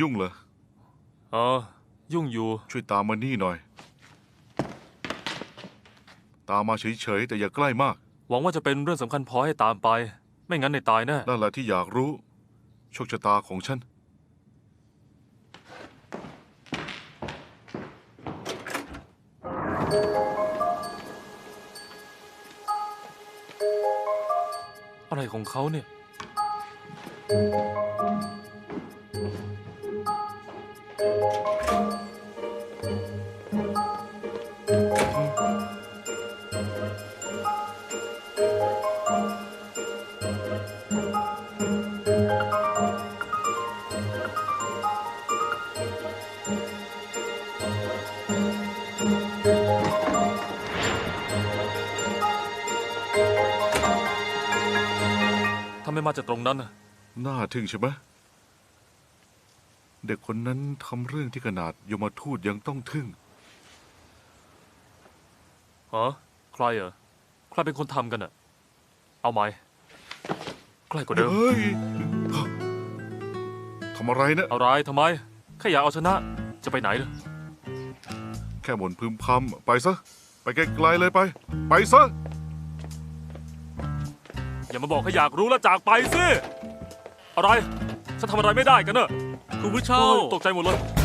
ยุ่งเหรอเออยุ่งอยู่ ช่วยตามมานี่หน่อย ตามมาเฉยๆแต่อย่าใกล้มาก หวังว่าจะเป็นเรื่องสำคัญพอให้ตามไป ไม่งั้นในตายแน่นั่นแหละที่อยากรู้ โชคชะตาของฉัน อะไรของเขาเนี่ย ทำไมมาจากตรงนั้นน่ะ น่าทึ่งใช่ไหม เด็กคนนั้นทำเรื่องที่ขนาดยมทูตยังต้องทึ่งฮะใครเหรอใครเป็นคนทำกันอะเอาไหมใกล้กว่าเดิมเฮ้ยทำอะไรนะ อะไรทำไมแค่อยากเอาชนะจะไปไหนล่ะแค่บ่นพึมพำไปซะ ไปไกลๆเลยไป ไปซะ อย่ามาบอกให้อยากรู้แล้วจากไปสิ อะไร ฉันทำอะไรไม่ได้กันเนอะ คุณผู้เช่าตกใจหมดเลย